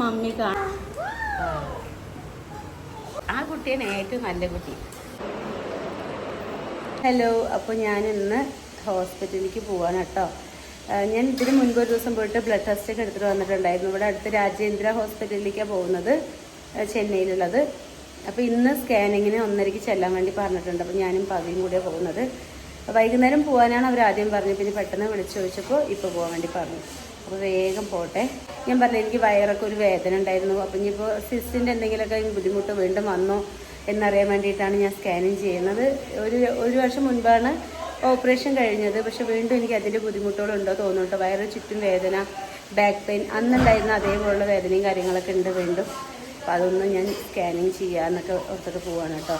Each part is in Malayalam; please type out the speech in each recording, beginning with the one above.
മമ്മി കാണാം ആ കുട്ടിയാണ് ഏറ്റവും നല്ല കുട്ടി. ഹലോ അപ്പോൾ ഞാൻ ഇന്ന് ഹോസ്പിറ്റലിലേക്ക് പോവാണ് കേട്ടോ. ഞാൻ ഇതിന് മുൻപ് ഒരു ദിവസം പോയിട്ട് ബ്ലഡ് ടെസ്റ്റ് ഒക്കെ എടുത്തിട്ട് വന്നിട്ടുണ്ടായിരുന്നു. ഇവിടെ അടുത്ത് രാജേന്ദ്ര ഹോസ്പിറ്റലിലേക്കാണ് പോകുന്നത് ചെന്നൈയിലുള്ളത്. അപ്പോൾ ഇന്ന് സ്കാനിങ്ങിന് ഒന്നരയ്ക്ക് ചെല്ലാൻ വേണ്ടി പറഞ്ഞിട്ടുണ്ട്. അപ്പോൾ ഞാനും പകയും കൂടെ പോകുന്നത്. വൈകുന്നേരം പോകാനാണ് അവർ ആദ്യം പറഞ്ഞത്. പിന്നെ പെട്ടെന്ന് വിളിച്ചു ചോദിച്ചപ്പോൾ ഇപ്പോൾ പോകാൻ വേണ്ടി പറഞ്ഞു. അപ്പോൾ വേഗം പോട്ടെ. ഞാൻ പറഞ്ഞു എനിക്ക് വയറൊക്കെ ഒരു വേദന ഉണ്ടായിരുന്നു. അപ്പം ഇനിയിപ്പോൾ സിസ്റ്റിന്റെ എന്തെങ്കിലുമൊക്കെ ബുദ്ധിമുട്ട് വീണ്ടും വന്നോ എന്നറിയാൻ വേണ്ടിയിട്ടാണ് ഞാൻ സ്കാനിങ് ചെയ്യുന്നത്. ഒരു ഒരു വർഷം മുൻപാണ് ഓപ്പറേഷൻ കഴിഞ്ഞത്. പക്ഷെ വീണ്ടും എനിക്ക് അതിന്റെ ബുദ്ധിമുട്ടുകളുണ്ടോ തോന്നുന്നുണ്ട്. വയറ് ചുറ്റും വേദന ബാക്ക് പെയിൻ അന്നുണ്ടായിരുന്ന അതേപോലുള്ള വേദനയും കാര്യങ്ങളൊക്കെ ഉണ്ട് വീണ്ടും. അപ്പം അതൊന്നും ഞാൻ സ്കാനിങ് ചെയ്യാമെന്നൊക്കെ ഓർത്തിട്ട് പോവാണ് കേട്ടോ.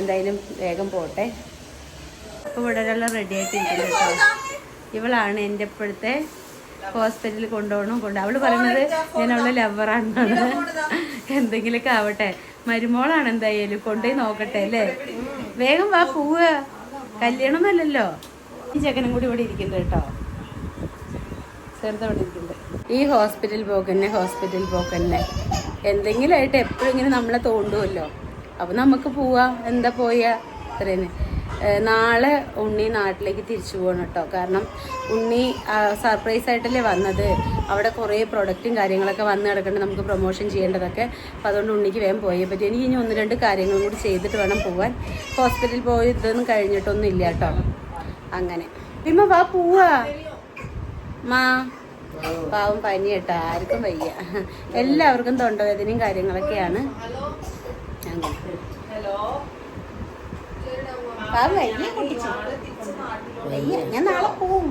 എന്തായാലും വേഗം പോട്ടെ. അപ്പോൾ ഇവിടെ ഒരാളെ റെഡി ആയിട്ടിരിക്കുന്നു കേട്ടോ. ഇവളാണ് എന്റെ ഇപ്പോഴത്തെ ഹോസ്പിറ്റലിൽ കൊണ്ടുപോകണം കൊണ്ട് അവൾ പറയുന്നത് ഞാൻ അവളെ ലവറാണെന്നാണ് എന്തെങ്കിലുമൊക്കെ ആവട്ടെ. മരുമോളാണ് എന്തായാലും കൊണ്ടുപോയി നോക്കട്ടെ അല്ലേ? വേഗം വാ പോവുക. അല്ലല്ലോ ഈ ചെക്കനും കൂടി ഇവിടെ ഇരിക്കുന്നുണ്ട് കേട്ടോ. ഇരിക്കുന്നുണ്ട്. ഈ ഹോസ്പിറ്റൽ പോക്കന്നെ ഹോസ്പിറ്റൽ പോക്കന്നെ. എന്തെങ്കിലും ആയിട്ട് എപ്പോഴും ഇങ്ങനെ നമ്മളെ തോണ്ടുമല്ലോ അപ്പൊ നമുക്ക് പോവാ. എന്താ പോയാ? അത്രേന്ന് ഏഹ് നാളെ ഉണ്ണി നാട്ടിലേക്ക് തിരിച്ചു പോകണം കേട്ടോ. കാരണം ഉണ്ണി സർപ്രൈസ് ആയിട്ടല്ലേ വന്നത്? അവിടെ കുറേ പ്രൊഡക്റ്റും കാര്യങ്ങളൊക്കെ വന്ന് കിടക്കേണ്ട നമുക്ക് പ്രൊമോഷൻ ചെയ്യേണ്ടതൊക്കെ. അപ്പോൾ അതുകൊണ്ട് ഉണ്ണിക്ക് വേഗം പോയി. പറ്റി എനിക്ക് ഇനി ഒന്ന് രണ്ട് കാര്യങ്ങളും കൂടി ചെയ്തിട്ട് വേണം പോകാൻ ഹോസ്പിറ്റലിൽ പോയി ഇതൊന്നും കഴിഞ്ഞിട്ടൊന്നും ഇല്ല കേട്ടോ. അങ്ങനെ. പിമ്മ വാ പോവാ. മാ. പാവം പനി കേട്ടോ. ആർക്കും വയ്യ. എല്ലാവർക്കും തൊണ്ടവേദനയും കാര്യങ്ങളൊക്കെയാണ് അങ്ങനെ പാവം വയ്യ കുട്ടിച്ചു. ഞാൻ നാളെ പോവും.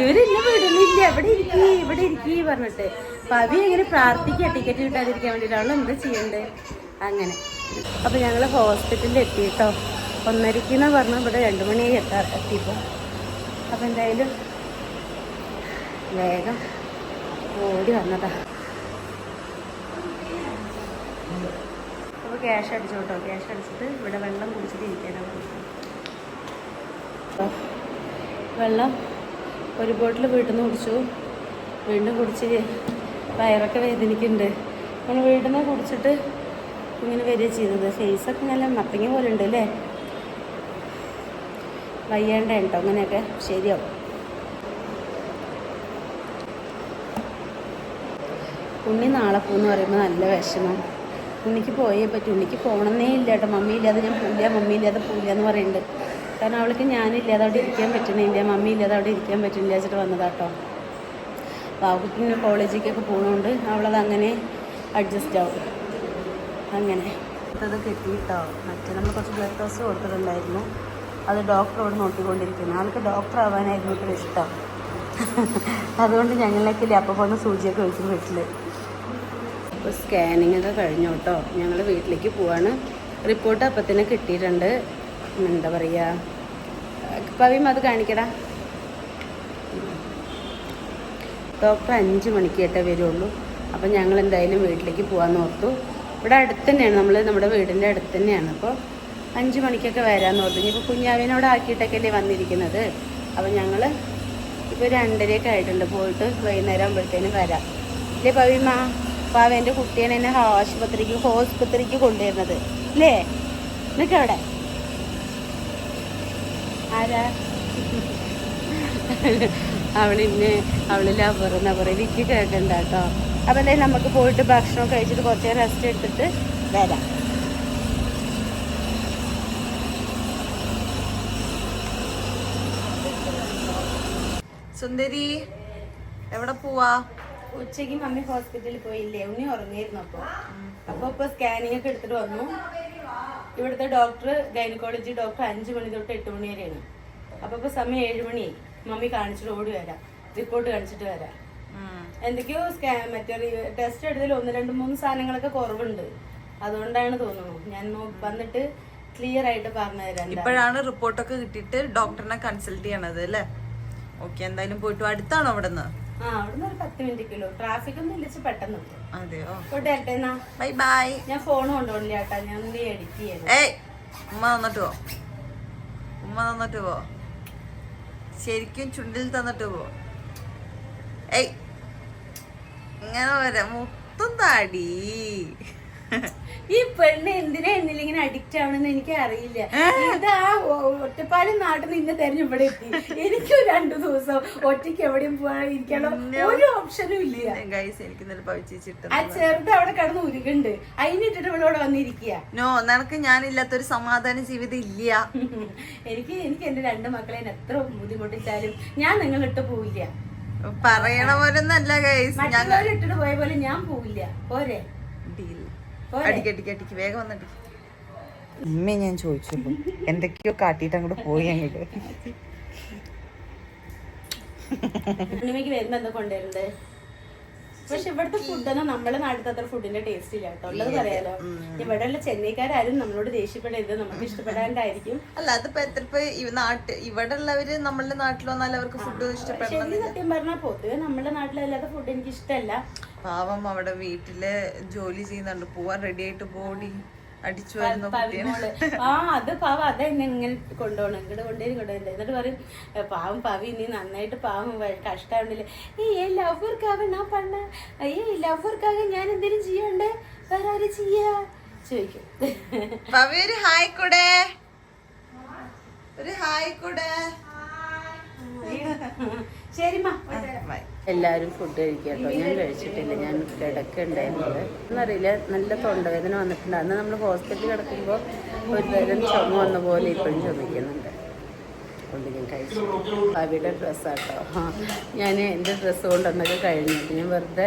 ഇവരെന്നെ വിടുന്നില്ല ഇവിടെ ഇരിക്കി ഇവിടെ ഇരിക്കി പറഞ്ഞിട്ട്. പവി എങ്ങനെ പ്രാർത്ഥിക്കുക ടിക്കറ്റ് കിട്ടാതിരിക്കാൻ വേണ്ടിയിട്ട് എന്താ ചെയ്യണ്ടേ? അങ്ങനെ. അപ്പൊ ഞങ്ങൾ ഹോസ്പിറ്റലിൽ എത്തിയിട്ടോ ഒന്നരക്കെന്ന് പറഞ്ഞു ഇവിടെ രണ്ടു മണിയായി എത്താ എത്തിയപ്പോൾ അപ്പൊ എന്തായാലും വേഗം ഓടി വന്നതാ അപ്പോൾ ക്യാഷ് അടിച്ചു കേട്ടോ ക്യാഷ് അടിച്ചിട്ട് ഇവിടെ വെള്ളം കുടിച്ചിട്ട് ഇരിക്കാനാണ് വെള്ളം ഒരു ബോട്ടിൽ വീട്ടിൽ നിന്ന് കുടിച്ചു. വീണ്ടും കുടിച്ച് വയറൊക്കെ വേദനിക്കുന്നുണ്ട്. നമ്മൾ വീട്ടിൽ നിന്ന് കുടിച്ചിട്ട് ഇങ്ങനെ വരിക ചെയ്തത് ഫേസൊക്കെ നല്ല മത്തങ്ങ പോലെ ഉണ്ട് അല്ലേ? വയ്യാണ്ട കേട്ടോ അങ്ങനെയൊക്കെ. ശരിയാവും. ഉണ്ണി നാളെ പോകുന്നു പറയുമ്പോൾ നല്ല വിഷമം. ഉണ്ണിക്ക് പോയേ പറ്റും. ഉണ്ണിക്ക് പോകണമെന്നേ ഇല്ല കേട്ടോ. മമ്മി ഇല്ലാതെ ഞാൻ പോവില്ല. മമ്മി ഇല്ലാതെ പോവില്ല എന്ന് പറയുന്നുണ്ട്. കാരണം അവൾക്ക് ഞാനില്ലാതെ അവിടെ ഇരിക്കാൻ പറ്റണില്ല. മമ്മി ഇല്ലാതെ അവിടെ ഇരിക്കാൻ പറ്റില്ല വെച്ചിട്ട് വന്നതാട്ടോ പിന്നെ കോളേജിലേക്കൊക്കെ പോകുന്നതുകൊണ്ട് അവളത് അങ്ങനെ അഡ്ജസ്റ്റ് ആവും. അങ്ങനെ. അത് കിട്ടിയിട്ടോ മറ്റേ നമ്മൾ കുറച്ച് ബ്ലഡ് ടെസ്റ്റ് കൊടുത്തിട്ടുണ്ടായിരുന്നു. അത് ഡോക്ടറോട് നോക്കിക്കൊണ്ടിരിക്കുന്നു. ആൾക്ക് ഡോക്ടർ ആവാനായിരുന്നു ഇപ്പോൾ ഇഷ്ടം. അതുകൊണ്ട് ഞങ്ങളിലേക്കില്ല അപ്പോൾ പോകുന്ന സൂചിയൊക്കെ വെച്ചിട്ട് വീട്ടിൽ ഇപ്പോൾ സ്കാനിങ് ഒക്കെ കഴിഞ്ഞു കേട്ടോ. ഞങ്ങൾ വീട്ടിലേക്ക് പോവാണ്. റിപ്പോർട്ട് അപ്പം തന്നെ കിട്ടിയിട്ടുണ്ട്. എന്താ പറയുക പവിയും അത് കാണിക്കടാ. ഡോക്ടർ അഞ്ച് മണിക്ക് കേട്ടേ വരുള്ളൂ. അപ്പം ഞങ്ങൾ എന്തായാലും വീട്ടിലേക്ക് പോകാമെന്ന് ഓർത്തു. ഇവിടെ അടുത്ത് തന്നെയാണ് നമ്മൾ നമ്മുടെ വീടിന്റെ അടുത്ത് തന്നെയാണ്. അപ്പോൾ അഞ്ച് മണിക്കൊക്കെ വരാമെന്ന് ഓർത്തു. ഇനിയിപ്പോൾ കുഞ്ഞാവിനോട് ആക്കിയിട്ടൊക്കെ അല്ലേ വന്നിരിക്കുന്നത്. അപ്പം ഞങ്ങൾ ഇപ്പോൾ രണ്ടരയൊക്കെ ആയിട്ടുണ്ട്. പോയിട്ട് വൈകുന്നേരം ആകുമ്പോഴത്തേനും വരാം. ഇല്ലേ പവിമ പാവേന്റെ കുട്ടിയാണ് എന്നെ ആശുപത്രിക്ക് ഹോസ്പിറ്റലിക്ക് കൊണ്ടുവരുന്നത്. അല്ലേ നിനക്ക് എവിടെ? ആരാ? അവളിന്ന് അവൾ ലവർ പറയും വിക്കി കേൾക്കണ്ട കേട്ടോ അപ്പം എന്തായാലും നമുക്ക് പോയിട്ട് ഭക്ഷണം കഴിച്ചിട്ട് കുറച്ച് നേരം റെസ്റ്റ് എടുത്തിട്ട് വരാം. സുന്ദരി എവിടെ പോവാ? ഉച്ചയ്ക്ക് മമ്മി ഹോസ്പിറ്റലിൽ പോയില്ലേ? ഉണ്ണി ഉറങ്ങിയിരുന്നു അപ്പോൾ അപ്പോൾ ഇപ്പോൾ സ്കാനിങ് ഒക്കെ എടുത്തിട്ട് വന്നു. ഇവിടുത്തെ ഡോക്ടർ ഗൈനക്കോളജി ഡോക്ടർ അഞ്ച് മണി തൊട്ട് എട്ട് മണി വരെയാണ്. അപ്പോൾ ഇപ്പോൾ സമയം ഏഴ് മണി. മമ്മി കാണിച്ചിട്ട് ഓടി വരാം. റിപ്പോർട്ട് കാണിച്ചിട്ട് വരാം. എന്തൊക്കെയോ സ്കാ മറ്റേ ടെസ്റ്റ് എടുത്തതിൽ ഒന്ന് രണ്ട് മൂന്ന് സാധനങ്ങളൊക്കെ കുറവുണ്ട്. അതുകൊണ്ടാണ് തോന്നുന്നു. ഞാൻ വന്നിട്ട് ക്ലിയർ ആയിട്ട് പറഞ്ഞു തരാം എന്താ. ഇപ്പോഴാണ് റിപ്പോർട്ടൊക്കെ കിട്ടിയിട്ട് ഡോക്ടറിനെ കൺസൾട്ട് ചെയ്യണത് അല്ലേ? ഓക്കെ എന്തായാലും പോയിട്ട്. അടുത്താണോ അവിടെ നിന്ന് ആ അവിടുന്ന് ഒരു പത്ത് മിനിറ്റ് കിലോ. ട്രാഫിക് ഒന്നും പെട്ടെന്ന്. അതെയോ? ബൈ ബൈ ഞാൻ ഫോൺ കൊണ്ടുപോകില്ല ചേട്ടാ ഞാൻ ഒന്ന് എഡിറ്റ് ചെയ്യാം. ഏയ് ഉമ്മ തന്നിട്ട് പോ. ഉമ്മ തന്നിട്ട് പോ. ശരിക്കും ചുണ്ടിൽ തന്നിട്ട് പോ. ഏയ് ഇങ്ങനെ വരാം. മുത്തും താടി. ഈ പെണ്ണ് എന്തിനാ എന്നില്ല ഇങ്ങനെ അഡിക്റ്റ് ആവണെന്ന് എനിക്ക് അറിയില്ല ഇത് ആ ഒറ്റപ്പാലം നാട്ടിൽ നിന്ന് തെരഞ്ഞു ഇവിടെ എത്തി. എനിക്ക് രണ്ടു ദിവസം ഒറ്റയ്ക്ക് എവിടെയും പോകാൻ ഇരിക്കാനുള്ള ഒരു ഓപ്ഷനും ഇല്ല. എനിക്ക് ആ ചെറുത് അവിടെ കിടന്ന് ഉരുകുണ്ട്. അതിനിട്ടിട്ട് ഇവിടെ വന്നിരിക്കുക. നോ നിനക്ക് ഞാനില്ലാത്തൊരു സമാധാന ജീവിതം ഇല്ല. എനിക്ക് എനിക്ക് എന്റെ രണ്ട് മക്കളെ എത്ര ബുദ്ധിമുട്ടിച്ചാലും ഞാൻ നിങ്ങളിട്ട് പോവില്ല. പറയണ പോലെ ഒന്നല്ല ഗൈസ് ഞങ്ങൾ ഇട്ടിട്ട് പോയ പോലെ ഞാൻ പോവില്ല. പോരെ. ഡീൽ വേഗം വന്നടിക്ക് ഉമ്മ ഞാൻ ചോദിച്ചുള്ളൂ എന്തൊക്കെയോ കാട്ടിട്ട് അങ്ങോട്ട് പോയി അങ്ങോട്ട്. ഉണ്ണിമയ്ക്ക് വരുമ്പോ എന്താ കൊണ്ടുവരണ്ടേ പക്ഷെ ഇവിടുത്തെ ഫുഡൊന്നും നമ്മുടെ നാട്ടിലത്തെ അത്ര ഫുഡിന്റെ ടേസ്റ്റ് ഇല്ല കേട്ടോ. ഉള്ളത് പറയാലോ. ഇവിടെയുള്ള ചെന്നൈക്കാരും നമ്മളോട് ദേഷ്യപ്പെടരുത്. നമുക്ക് ഇഷ്ടപ്പെടാണ്ടായിരിക്കും. അല്ല അതിപ്പോ എത്ര നാട്ട് ഇവിടെ ഉള്ളവര് നമ്മളുടെ നാട്ടിൽ വന്നാൽ അവർക്ക് ഫുഡ് ഇഷ്ടപ്പെടണം സത്യം പറഞ്ഞാൽ പൊതുവെ നമ്മുടെ നാട്ടിലല്ലാത്ത ഫുഡ് എനിക്ക് ഇഷ്ടമല്ല പാവം അവിടെ വീട്ടിൽ ജോലി ചെയ്യുന്നുണ്ട്. പോവാൻ റെഡി ആയിട്ട് ബോഡി അടിച്ചു വരുന്ന കുട്ടിയാണ് ആ അത് പാവ. അതെന്നെ ഇങ്ങനെ കൊണ്ടുപോകണം. ഇങ്ങോട്ട് കൊണ്ടുവരും കൊണ്ടുവരില്ല എന്നിട്ട് പറയും പാവം പവി നീ നന്നായിട്ട് പാവം കഷ്ടമുണ്ടല്ലേ ഈ ഏ ലവർക്കാവ ഞാൻ പണ്ണ ഈ ലവർക്കാക ഞാൻ എന്തെങ്കിലും ചെയ്യണ്ടേ? വേറെ ആരും ചെയ്യാ? ചോദിക്കും. പവി ഒരു ഹായ് കൂടെ. ഒരു ഹായ് കൂടെ. ശരിമാ ബൈ. എല്ലാവരും ഫുഡ് കഴിക്കുക കേട്ടോ. ഞാൻ കഴിച്ചിട്ടില്ല. ഞാൻ കിടക്കുണ്ടായിരുന്നത് എന്നറിയില്ല നല്ല തൊണ്ടവേദന വന്നിട്ടുണ്ട്. അന്ന് നമ്മൾ ഹോസ്പിറ്റലിൽ കിടക്കുമ്പോൾ ഒരു തരം ചുമ വന്ന പോലെ ഇപ്പോഴും ചുമക്കുന്നുണ്ട് കൊണ്ട് ഞാൻ കഴിച്ചു. പവിയുടെ ഡ്രസ്സാട്ടോ ഞാൻ എന്റെ ഡ്രസ്സ് കൊണ്ടുവന്നൊക്കെ കഴിഞ്ഞിട്ട് ഞാൻ വെറുതെ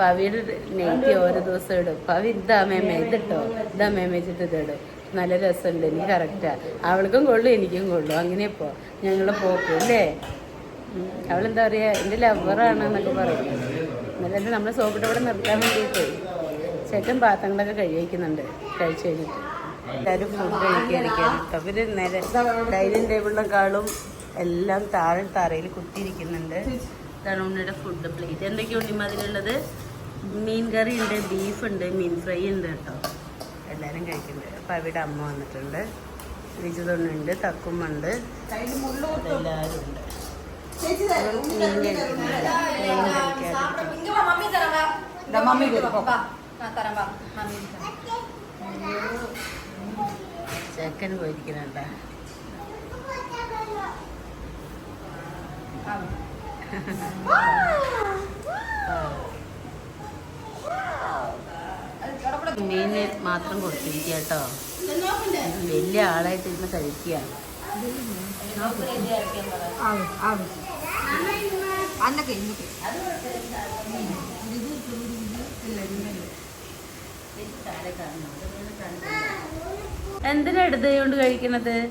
പവിയുടെ നെയ്റ്റി ഓരോ ദിവസം ഇടും. പവി ഇതാ മേമ ഇതിട്ടോ? ഇതാ മേമച്ചിട്ട് ഇതിടും. നല്ല രസമുണ്ട്. എനിക്ക് കറക്റ്റാണ് അവൾക്കും കൊള്ളും എനിക്കും കൊള്ളും. അങ്ങനെ ഇപ്പോൾ ഞങ്ങൾ പോക്കും അല്ലേ. അവളെന്താ പറയാ എന്റെ ലവറാണ് എന്നൊക്കെ പറയും. എന്നാലും നമ്മൾ സോപ്പിട്ട് ഇവിടെ നിർത്താൻ വേണ്ടിയിട്ട് ചേട്ടൻ പാത്രങ്ങളൊക്കെ കഴിയിക്കുന്നുണ്ട് കഴിച്ചു കഴിഞ്ഞിട്ട്. എല്ലാവരും ഫുഡ് കഴിക്കാതിരിക്കാൻ അവർ നേരെ ഡൈനിങ് ടേബിളിനെക്കാളും എല്ലാം താഴെ തറയിൽ കുത്തിയിരിക്കുന്നുണ്ട്. ഇതാണ് ഉണ്ണിയുടെ ഫുഡ് പ്ലേറ്റ് എന്തൊക്കെയാണ് ഉണ്ണിമ അതിലുള്ളത് മീൻ കറി ഉണ്ട് ബീഫ് ഉണ്ട് മീൻ ഫ്രൈ ഉണ്ട് കേട്ടോ. എല്ലാവരും കഴിക്കുന്നുണ്ട്. അപ്പം അവിടെ അമ്മ വന്നിട്ടുണ്ട്. വിജുതൊണ്ണുണ്ട് തക്കുമുണ്ട് എല്ലാവരും ഉണ്ട്. കഴിക്കാതിരിക്കുന്നു ചെക്കൻ പോയിരിക്കുന്നുണ്ട. മീന് മാത്രം കൊടുത്തിരിക്കുക കേട്ടോ. വലിയ ആളായിട്ട് കഴിക്കുക എന്തിനാ ഇടത് കൈ കൊണ്ട് കഴിക്കണത്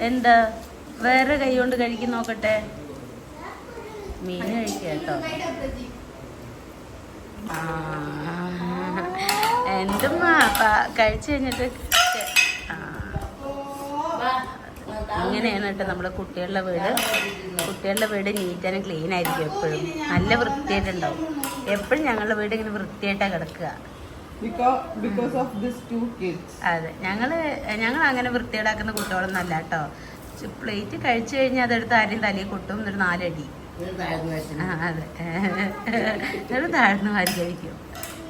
എന്താ? വേറെ കൈ കൊണ്ട് കഴിക്കും നോക്കട്ടെ? മീൻ കഴിക്കട്ടോ എന്തുമ്മ കഴിച്ചു കഴിഞ്ഞിട്ട് ആ. അങ്ങനെയാണ് കേട്ടോ നമ്മുടെ കുട്ടികളുടെ വീട്. കുട്ടികളുടെ വീട് നീറ്റ് ആൻഡ് ക്ലീൻ ആയിരിക്കും എപ്പോഴും. നല്ല വൃത്തിയായിട്ടുണ്ടാവും. എപ്പോഴും ഞങ്ങളുടെ വീട് ഇങ്ങനെ വൃത്തിയായിട്ടാണ് കിടക്കുക. അതെ. ഞങ്ങൾ ഞങ്ങൾ അങ്ങനെ വൃത്തിയേടാക്കുന്ന കുട്ടികളൊന്നും അല്ല കേട്ടോ. പ്ലേറ്റ് കഴിച്ചു കഴിഞ്ഞാൽ അതെടുത്ത് ആരെയും തലയിൽ കൊട്ടും എന്നിട്ട് നാലടി. ആ അതെ. എന്നിട്ട് താഴ്ന്നു വാരി കഴിക്കും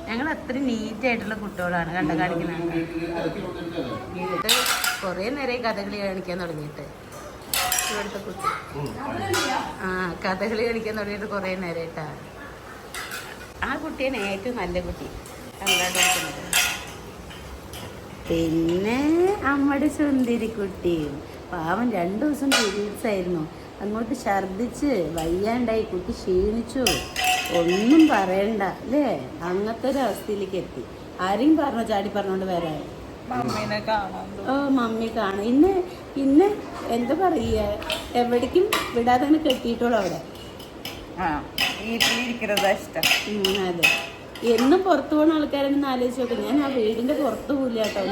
ഞങ്ങൾ അത്രയും നീറ്റായിട്ടുള്ള കുട്ടികളാണ് കണ്ട കാണിക്കുന്നത്. കുറേ നേരം കഥകളി കാണിക്കാൻ തുടങ്ങിയിട്ട്. ഇവിടുത്തെ കുട്ടി ആ കഥകളി കാണിക്കാൻ തുടങ്ങിയിട്ട് കുറേ നേരമായിട്ടാ ആ കുട്ടിയാണ് ഏറ്റവും നല്ല കുട്ടി. പിന്നെ അമ്മയുടെ സുന്ദരി കുട്ടിയും പാവം രണ്ടു ദിവസം പീരീഡ്സ് ആയിരുന്നു. അങ്ങോട്ട് ഛർദിച്ച് വയ്യാണ്ടായി. കുട്ടി ക്ഷീണിച്ചു. ഒന്നും പറയണ്ട അല്ലേ? അങ്ങനത്തെ ഒരു അവസ്ഥയിലേക്ക് എത്തി. ആരെയും പറഞ്ഞോ ചാടി പറഞ്ഞുകൊണ്ട് വരാൻ. ഓ മമ്മി കാണാം. ഇന്ന് ഇന്ന് എന്താ പറയുക? എവിടേക്കും വിടാതെ തന്നെ കെട്ടിയിട്ടുള്ളൂ അവിടെ. അതെ. എന്നും പുറത്തു പോകുന്ന ആൾക്കാരെന്ന് ആലോചിച്ച് നോക്കും. ഞാൻ ആ വീടിന്റെ പുറത്ത് പോയില്ല കേട്ടോ.